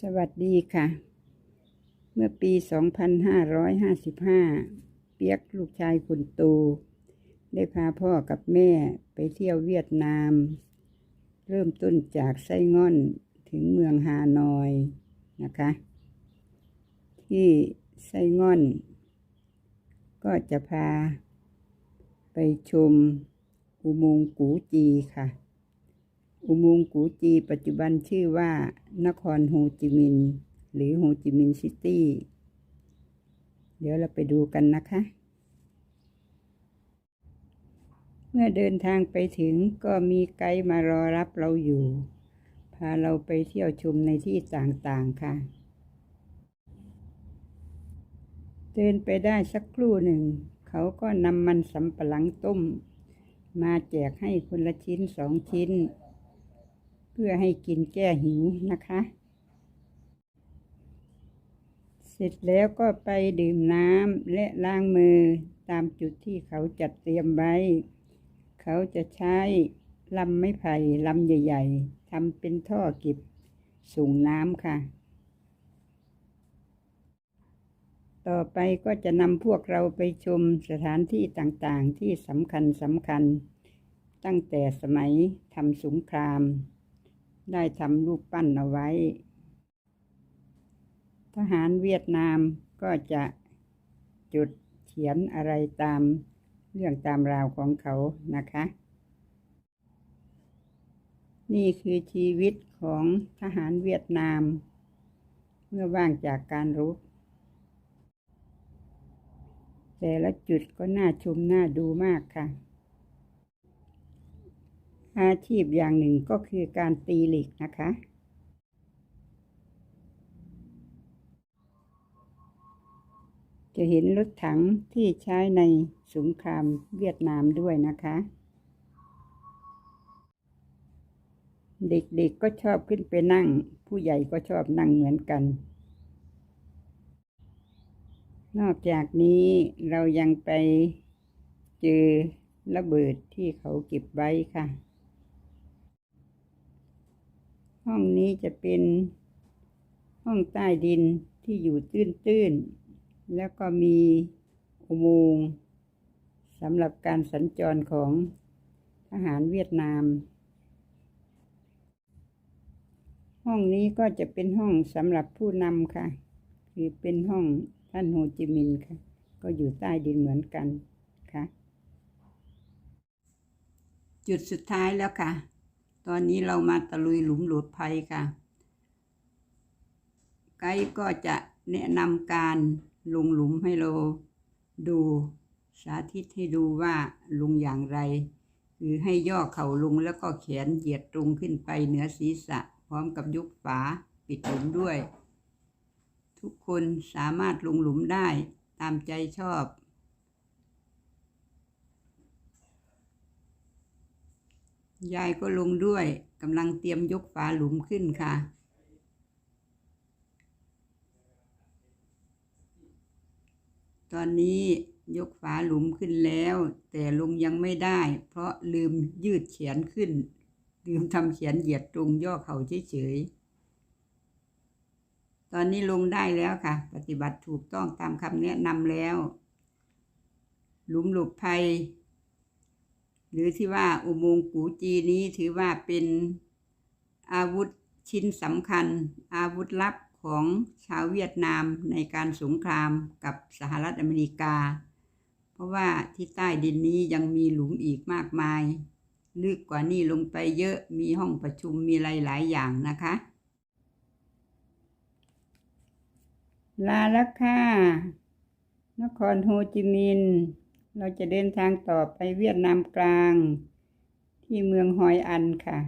สวัสดีค่ะ เมื่อปี 2555 เปียกลูกชายคุณตู ได้พาพ่อกับแม่ไปเที่ยวเวียดนาม เริ่มต้นจากไส้ง่อนถึงเมืองฮานอยนะคะ ที่ไส้ง่อน ก็จะพาไปชมอุโมงค์กูจีค่ะ อุโมงค์กูจีปัจจุบันชื่อว่า นครโฮจิมินห์หรือโฮจิมินห์ซิตี้ เดี๋ยวเราไปดูกันนะคะ เมื่อเดินทางไปถึงก็มีไกด์มารอรับเราอยู่ พาเราไปเที่ยวชมในที่ต่างๆค่ะ เดินไปได้สักครู่หนึ่ง เขาก็นำมันสำปะหลังต้ม มาแจกให้คนละชิ้นสองชิ้น เพื่อให้กินแก้หิวนะคะ เสร็จแล้วก็ไปดื่มน้ำและล้างมือตามจุดที่เขาจัดเตรียมไว้ เขาจะใช้ลำไม้ไผ่ลำใหญ่ ๆทำเป็นท่อเก็บส่งน้ำค่ะ ต่อไปก็จะนำพวกเราไปชมสถานที่ต่างๆที่สำคัญสำคัญ ตั้งแต่สมัยทำสงคราม ได้ทำรูปปั้นเอาไว้ ทหารเวียดนามก็จะจุดเขียนอะไรตามเรื่องตามราวของเขานะคะ นี่คือชีวิตของทหารเวียดนาม เมื่อว่างจากการรบแต่ละจุดก็น่าชมน่าดูมากค่ะ อาชีพอย่างหนึ่งก็คือการตีเหล็กนะคะ จะเห็นรถถังที่ใช้ในสงครามเวียดนามด้วยนะคะ เด็กๆก็ชอบขึ้นไปนั่ง ผู้ใหญ่ก็ชอบนั่งเหมือนกัน นอกจากนี้เรายังไปเจอระเบิดที่เขาเก็บไว้ค่ะ ห้องนี้จะเป็นห้องใต้ดินที่อยู่ตื้นๆ แล้วก็มีอุโมงค์สำหรับการสัญจรของทหารเวียดนาม ห้องนี้ก็จะเป็นห้องสำหรับผู้นำค่ะ คือเป็นห้องท่านโฮจิมินห์ค่ะ ก็อยู่ใต้ดินเหมือนกันค่ะ จุดสุดท้ายแล้วค่ะ ตอนนี้เรามาตะลุยหลุมหลวดภัยค่ะ ไกด์ก็จะแนะนำการลงหลุมให้เราดูสาธิตให้ดูว่าลงอย่างไร คือให้ย่อเข่าลงแล้วก็แขนเหยียดตรงขึ้นไปเหนือศีรษะ พร้อมกับยกฝาปิดหลุมด้วย ทุกคนสามารถลงหลุมได้ตามใจชอบ ยายก็ลงด้วยกำลังเตรียมยกฝาหลุมขึ้นค่ะ ตอนนี้ยกฝาหลุมขึ้นแล้ว แต่ลงยังไม่ได้ เพราะลืมยืดเขียนขึ้น ลืมทำเขียนเหยียดตรงย่อเข่าเฉยๆ ตอนนี้ลงได้แล้วค่ะ ปฏิบัติถูกต้องตามคำแนะนำแล้ว หลุมหลบภัย หรือที่ว่าอุโมงค์กูจีนี้ถือว่าเป็นอาวุธชิ้นสำคัญ อาวุธลับของชาวเวียดนามในการสงครามกับสหรัฐอเมริกา เพราะว่าที่ใต้ดินนี้ยังมีหลุมอีกมากมาย ลึกกว่านี้ลงไปเยอะมีห้องประชุมมีหลาย ๆ อย่างนะคะ ลาล้วค่ะนครโฮจิมินห์ เราจะเดินทางต่อไปเวียดนามกลาง ที่เมืองฮอยอันค่ะ